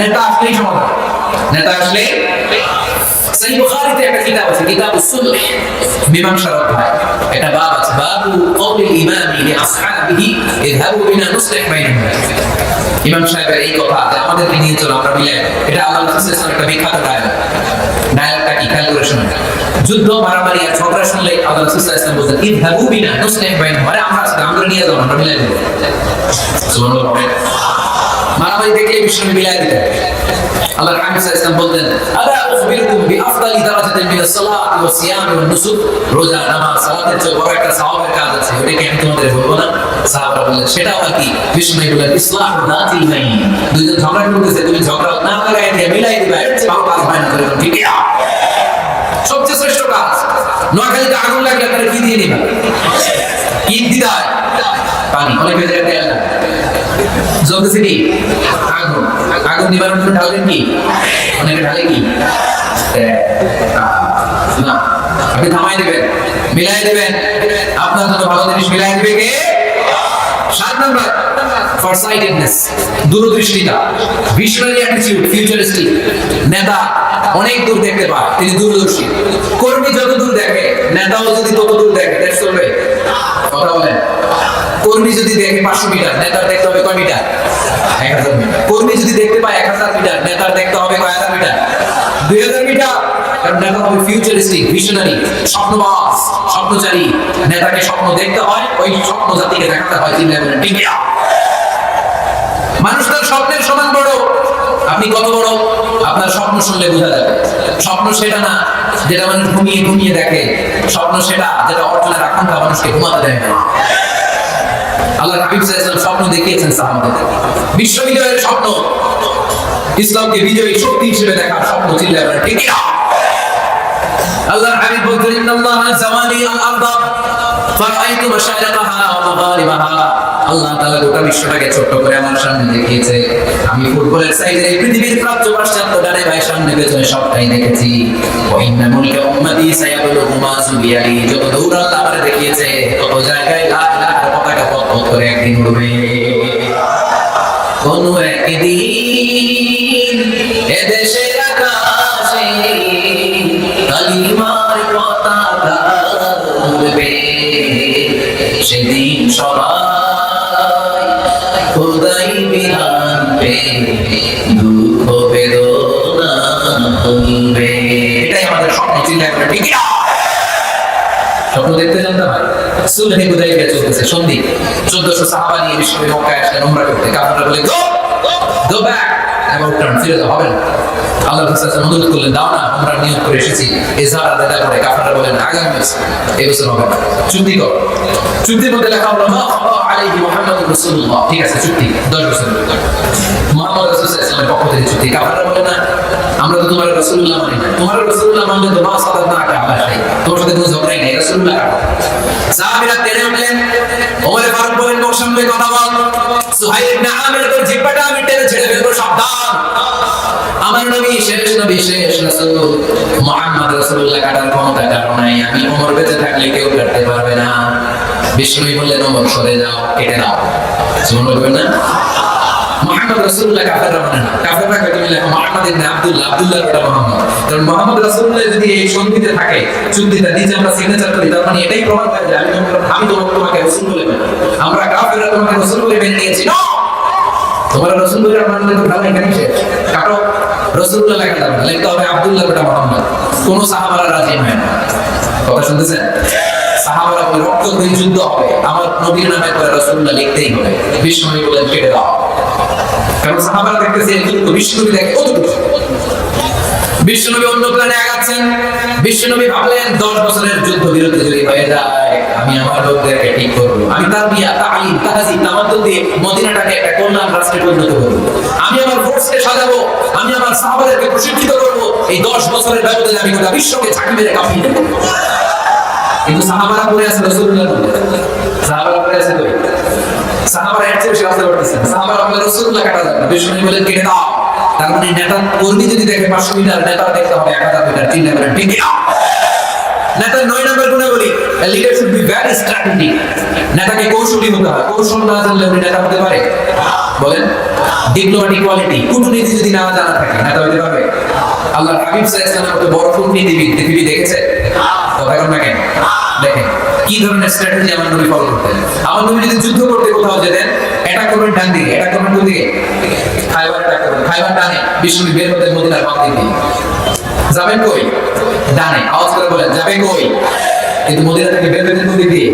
নেতা আসলেই সমাধান নেতা আসলে সেই বুখারীতে একটা কিতাব আছে কিতাবুস সুলহ মীমাংসার অধ্যায় এটা বাব আছে বাবু কওলিল ইমামি লি আসহাবিহি ইযহাবু বিনা নুসলিহ বাইনাহুম ইমাম সাহেবের এই কথা যে আমাদেরকে নিয়ে চলো আমরা মিলাই এটা আল্লাহ রাসূল একটা বিখ্যাত ডায়লগ ডায়লগটা কি খেয়াল করে শুনুন যুদ্ধ মারামারি আর ঝগড়া শুনলে আল্লাহ রাসূল সাল্লাল্লাহু আলাইহি ওয়াসাল্লাম বলতেন ইযহাবু বিনা নুসলিহ বাইনাহুম আরে আমরা আজকে আমরা নিয়ে যাব আমরা মিলাই দেবো সুবহানাল্লাহ মারামারি মিলাই দিতেন আল্লাহ হামিদ ইসলাম বলতেন, আলা উখবিরুকুম বিআফদালি দারাজাতিন মিনাস সালাতি ওয়াস সিয়াম ওয়ান নুসুক। রোজা, নামাজ, সালাতের চেয়ে বড় একটা সওয়াবের কাজ আছে। ওটা কি আমি তোমাদের বলব না। সাহাবারা বললেন, সেটাও আর কি বিষ্ণু বললেন ইসলাম দাতিল নাই। দুইজন ঝগড়া করতেছে, তুমি ঝগড়া না লাগাই দিয়ে মিলাই দিবা, এর চেয়ে ভালো কাজ হয় না করে ঠিক সবচেয়ে শ্রেষ্ঠ কাজ, নোয়াখালীতে আগুন লাগলে আপনারা কি দিয়ে নিবা ঈদ দিদায় পানি। অনেক জায়গায় জ্বলতেছে কি আগুন। আগুন নিবারণ জন্য ঢালবেন কি? অনেকে ঢালে কি? না আপনি থামাই দেবেন মিলাই দেবেন। আপনার জন্য ভালো জিনিস মিলাই দেবে কে? সাত নম্বর ফরসাইটেডনেস দূরদৃষ্টিতা ভিশনারি অ্যাটিটিউড ফিউচারিস্টিক নেতা অনেক দূর দেখতে পায়, তিনি দূরদর্শী। কর্মী যত দূর দেখে, নেতাও যদি তত দূর দেখে দেশ চলবে কথা বলেন। কর্মী যদি দেখে পাঁচশো মিটার, নেতার দেখতে হবে কয় মিটার? কর্মী যদি দেখতে পায় এক হাজার মিটার, নেতার দেখতে হবে কয় হাজার মিটার? দুই হাজার মিটার। কারণ নেতা হবে ফিউচারিস্টিক ভিশনারি স্বপ্নবাস, স্বপ্নচারী। নেতাকে স্বপ্ন দেখতে হয়, ওই স্বপ্ন জাতিকে দেখাতে হয় মানুষ তার স্বপ্নের সমান বড়। আপনি কত বড়? আপনার স্বপ্ন শুনলে বোঝা যাবে। স্বপ্ন সেটা না যেটা মানুষ ঘুমিয়ে ঘুমিয়ে দেখে। স্বপ্ন সেটা যেটা অর্জনের আকাঙ্ক্ষা মানুষকে ঘুমাতে দেয় না। আল্লাহ হাবিব স্বপ্ন দেখিয়েছেন সাহাবাদের স্বপ্ন। ইসলামকে বিজয়ী শক্তি হিসেবে দেখার স্বপ্ন ঠিক না। আল্লাহ হাবিব ইন্নাল্লাহ ফারাআইতু মাশারিকাহা ওয়া মাগারিবাহা। আল্লাহ তাআলা গোটা বিশ্বটাকে ছোট করে আমার সামনে দেখিয়েছে। আমি ফুটবলের সাইজে পৃথিবীর পাশ্চাত্য ডানে ভাই সামনে পেছনে সবটাই দেখেছি। ওয়া ইন্না উম্মতি যত দূর আল্লাহ দেখিয়েছে, তত জায়গায় পথ করে সেদিন সবাই খোদাই বিধান পে দুঃখ বেদনা ভুলবে এটাই আমাদের স্বপ্ন, চিন্তা দেখতে জানতে হয় সুলহে হুদাইবিয়া চলতেছে। সন্ধি 1400 সাহাবা নিয়ে বিশ্বনবী মক্কায় আসলেন, উমরা করতে। কাফেররা বলে go go back about turn ফিরে হবে না। আল্লাহ রাসূল অনুরোধ করলেন, দাও না, আমরা নিয়োগ করে এসেছি। এজাহার আদায় করে কাফেররা বলেন, আগামী বছর এই বছর হবে না। চুক্তি কর। চুক্তির মধ্যে লেখা হলো, মা খাবা আলাইহি মুহাম্মাদুর রাসূলুল্লাহ। ঠিক আছে, চুক্তি 10 বছর মুহাম্মদ রাসূল সাল্লাল্লাহু পক্ষ থেকে চুক্তি। কাফেররা বলে না, আমরা তো তোমার রাসূলুল্লাহ মানি না। তোমার রাসূলুল্লাহ মানলে তো মা সাদাত না আকা আলা শাই। তোমার সাথে কোনো ঝগড়াই নেই, রাসূলুল্লাহ সাহাবীরা তেড়ে উঠলেন ওমরে ফারুক বলেন মোর সামনে কথা বল। সুহাইল ইবনে আমির তোর জিহ্বাটা আমি টেনে ছেড়ে ফেলব, সাবধান। আমার নবী শেষ নবী শেষ রাসূল কাটার ক্ষমতা কারও নাই আমি ওমর বেঁচে থাকলে কেউ কাটতে পারবে না। বিষ্ণুই বললেন, ওমর, সরে যাও, কেটে নাও শুনুন বলবেন না? মোহাম্মদ মানে কারণ রাসূলুল্লাহ যদি থাকে মানে এটাই প্রমাণ আমি আমরা কাফেররা কাটো। রাসূলুল্লাহ লেখা যাবে না লিখতে হবে মোহাম্মদ। কোন সাহাবারা রাজি হয় না কথা শুনতেছেন? সাহাবারা বলে, রক্ত যুদ্ধ হবে। আমার নবীর নামে করে লিখতেই হবে। কেটে দাও। কারণ সাহাবারা দেখতেছে বিশ্বনবী দেখে বিশ্বনবী অন্য প্ল্যানে আগাচ্ছেন। ভাবলেন, দশ বছরের যুদ্ধ বিরতি যদি হয়ে যায় আমি আমার লোকদেরকে ঠিক করব। আমি তার বিয়া, তালিম তাহাজি তামাদ্দুল দিয়ে মদিনাটাকে একটা কল্যাণ রাষ্ট্রে পরিণত করব। আমি আমার ফোর্সকে সাজাবো, আমি আমার সাহাবাদেরকে প্রশিক্ষিত করব। এই দশ বছরের ব্যবধানে আমি গোটা বিশ্বকে ঝাঁকি মেরে কাঁপিয়ে দেবো। কিন্তু সাহাবারা পড়ে আছে রসুল্লাহ সাহাবারা পড়ে আছে সাহাবারা বেশি আসতে পারতেছেন সাহাবারা বলে, রসুল্লাহ, কাটা যাবে বলেন, কেটে দাও। তার মানে নেতা, কর্মী যদি দেখে পাঁচশো মিটার, নেতা দেখতে হবে, এক হাজার মিটার, তিন না নেতার নয় নম্বর বলি leader should be very strategic নেতাকে কৌশলী হতে হয়। কৌশল না জানলে উনি নেতা হতে পারে? বলেন। ডিপ্লোম্যাটিক কোয়ালিটি কূটনীতি যদি না জানা থাকে, নেতা হতে পারবে। আল্লাহ হাবিব সাল্লাল্লাহু মতো বড় কূটনীতিবিদ পৃথিবী দেখেছে। কথা না কেন? দেখেন, কি ধরনের স্ট্র্যাটেজি আমার নবী ফলো করতেন? আমার নবী যদি যুদ্ধ করতে কোথাও যেতেন এটা করবেন ডান দিকে এটা করবেন কোন দিকে? খাইবার এটা করবেন। খাইবার ডানে বিষ্ণু বের হতে মদিনার বাম দিকে যাবেন কই? ডানে আওয়াজ করে বলেন, যাবে কই? কিন্তু মদিনা থেকে বের বের নদী দিয়ে?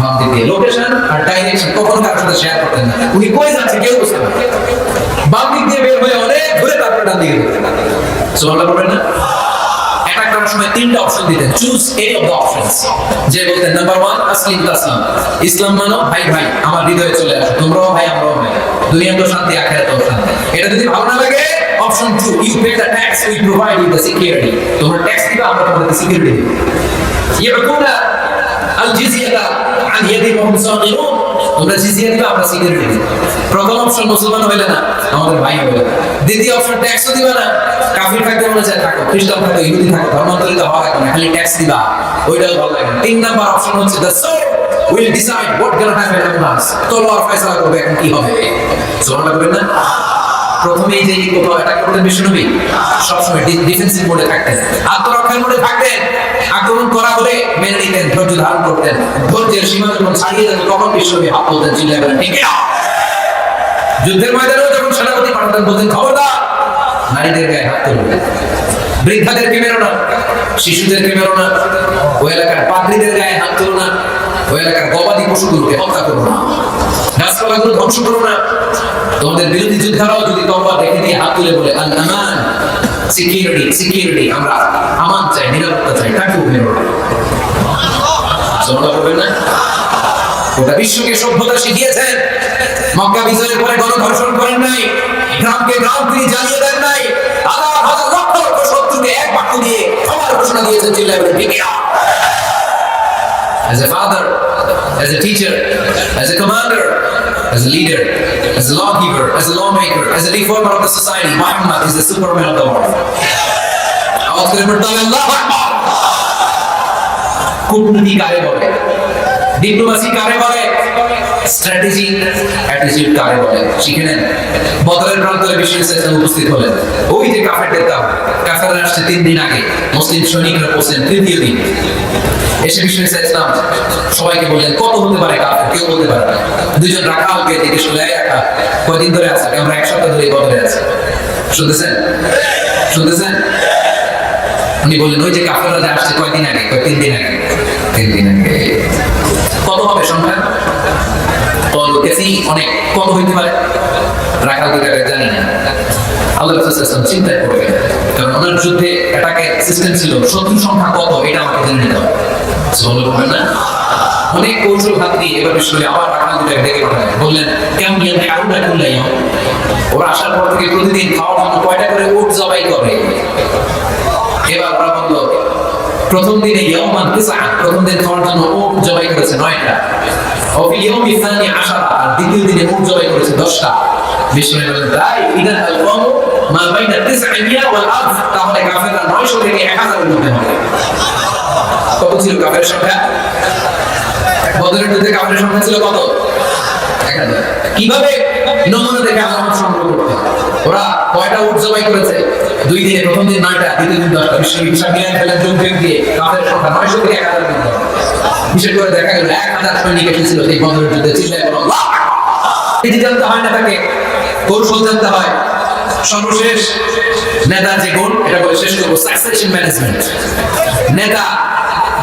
বাম দিক দিয়ে। লোকেশন আর ডাইরেকশন কখনো কার সাথে শেয়ার করতেন না। উনি কই যাচ্ছে কেউ বুঝতে পারে বাম দিক দিয়ে বের হয়ে অনেক ঘুরে তারপরে ডান দিকে সুবহানাল্লাহ করবেন না? অ্যাটাক করার সময় তিনটা অপশন দিতেন। Choose any of the options যে বলতেন নাম্বার ওয়ান আসলিম তাসলিম ইসলাম মানো, ভাই ভাই, আমার হৃদয়ে চলে আসো। তোমরাও ভাই, আমরাও ভাই। দুনিয়া তো শান্তি আখেরাত তো শান্তি। এটা যদি ভালো না লাগে option two you pay the tax we provide you the security তোমরা ট্যাক্স দিবা, আমরা তোমাদের সিকিউরিটি দিব। ইয়াকুনা আল জিজিয়াতা আন ইয়াদি ওয়া হুম সাগিরুন। জিজিয়া আমরা দিব প্রথম অপশন মুসলমান হইলে না, আমাদের ভাই দ্বিতীয় অপশন না। কাফির থাকতে মনে চায় থাকো, খ্রিস্টান থাকো, ইহুদি থাকো, ধর্মান্তরিত হওয়া না, খালি ট্যাক্স দিবা। ওইটাও ভালো লাগে তিন নাম্বার অপশন হচ্ছে they will decide what happen among us ফয়সালা করবে, এখন কি হবে? না। যে কোথাও অ্যাটাক করতেন বিষ্ণুনবী সবসময় ডিফেন্সিভ মোডে থাকতেন আত্মরক্ষার মোডে থাকতেন আক্রমণ করা হলে মেনে নিতেন ধৈর্য ধারণ করতেন ধৈর্যের সীমা যখন ছাড়িয়ে যেত তখন বিশ্বকে হাত বলতেন চিল্লা করেন ঠিক যুদ্ধের ময়দানেও যখন সেনাপতি পাঠাতেন, বলতেন, খবরদার! নারীদের গায়ে হাত তুলবে বৃদ্ধাদেরকে মেরো না শিশুদেরকে মেরো না ওই এলাকার পাদ্রীদের গায়ে হাত তুলো না। ওই এলাকার গবাদি পশুগুলোকে হত্যা করো না। গাছপালাগুলো ধ্বংস করো না। তোমাদের বিরোধী যোদ্ধারাও যদি তরবার রেখে দিয়ে হাত তুলে বলে আল আমান সিকিউরিটি সিকিউরিটি আমরা আমান চাই, নিরাপত্তা চাই তাকেও মেরো না। গোটা বিশ্বকে সভ্যতা শিখিয়েছেন মক্কা বিজয়ের পরে গণধর্ষণ করেন নাই। গ্রামকে গ্রাম তিনি জ্বালিয়ে দেন নাই। হাজার হাজার লক্ষ লক্ষ শত্রুকে এক বাক্য দিয়ে ক্ষমার ঘোষণা দিয়েছেন চিল্লায় বলে As a father, as a teacher, as a commander, as a leader, as a lawgiver, as a lawmaker, as a reformer of the society, Muhammad is the superman of the world. আওয়াজ করে পড়তে হবে আল্লাহু আকবার কূটনীতি কারে বলে diplomacy কারে বলে স্ট্র্যাটেজি অ্যাটিটিউড কারে বলে? শিখে নেন। বদরের প্রান্তরে ইসলাম উপস্থিত হলেন। ওই যে কাফেরদের দাম। কাফেররা আসছে তিন দিন আগে। মুসলিম সৈনিকরা পৌঁছলেন তৃতীয় দিন। এসে বিশ্ব ইসলাম। সবাইকে বললেন, কত হতে পারে কাফের? কেউ বলতে পারে না। দুজন রাখালকে দেখে শুনে রাখা কয়দিন ধরে আছে? আমরা এক সপ্তাহ ধরে বদরে আছি। শুনতেছেন? শুনতেছেন? উনি বললেন, ওই যে কাফেররা আসছে কয়দিন আগে? কয় তিন দিন আগে? তিন দিন আগে। হবে সংখ্যা কত কেসি অনেক কত হইতে পারে। রাখাল দিকে জানি না। আল্লাহ রাসূল পড়ে গেলেন। কারণ ওনার যুদ্ধে এটাকে সিস্টেম ছিল শত্রু সংখ্যা কত, এটা আমাকে জেনে নিতে হবে। না? অনেক কৌশল হাত দিয়ে এবার বিশ্বলে আবার রাখাল দিকে ডেকে পাঠালেন। বললেন, কেমন হারুনা কুল্লাইয়া ওরা আসার পর থেকে প্রতিদিন খাওয়ার জন্য কয়টা করে উট জবাই করে। এবার ওরা বলল প্রথম দিনে ইয়মান তিসা প্রথম দিন খাওয়ার জন্য উট জবাই করেছে নয়টা। অফি ইয়মি সানি আশারা, আর দ্বিতীয় দিনে উট জবাই করেছে দশটা। বিষ্ণু বলেন তাই আল মা বাইনা ওয়াল তাহলে কাফেররা 900 থেকে 1000 এর মধ্যে হবে কত ছিল কাফের সংখ্যা? বদরের যুদ্ধে কাফের সংখ্যা ছিল কত? 1000 কীভাবে নমুনা দেখে আলামত সংগ্রহ করতে ওরা কয়টা উট জবাই করেছে? দুই দিনে, প্রথম দিন নয়টা, দ্বিতীয় দিন দশটা। বিশ্ব হিসাব মিলাই ফেলেন যোগ যোগ দিয়ে কাফের সংখ্যা নয়শো থেকে এক হাজার বিশেষ করে দেখা গেল এক হাজার সৈনিক এসেছিল সেই বদরের যুদ্ধে, চিল্লায় বলো এটি জানতে হয় না তাকে কৌশল জানতে হয়। সর্বশেষ নেতার যে গুণ এটা বলে শেষ করব সাকসেশন ম্যানেজমেন্ট নেতা,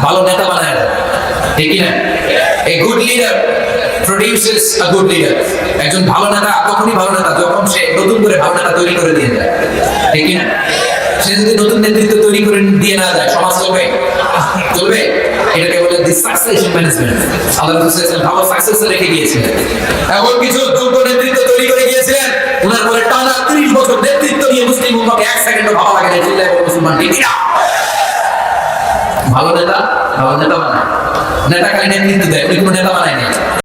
ভালো নেতা বানায় না। ঠিক একজন ভালো নেতা কখনই ভালো নেতা যখন সে নতুন করে ভালো নেতা তৈরি করে দিয়ে যায়। ঠিক না সে যদি নতুন নেতৃত্ব তৈরি করে দিয়ে না যায়, সমাজ চলবে? চলবে? কিছু নেতৃত্ব তৈরি করে গিয়েছিলেন ওনার পরে টানা 30 বছর নেতৃত্ব নিয়ে একটু ভালো লাগে ভালো নেতা? ভালো নেতা বানায় নেতা খালি নেতৃত্ব দেয় উনি কোনো নেতা বানায় নাই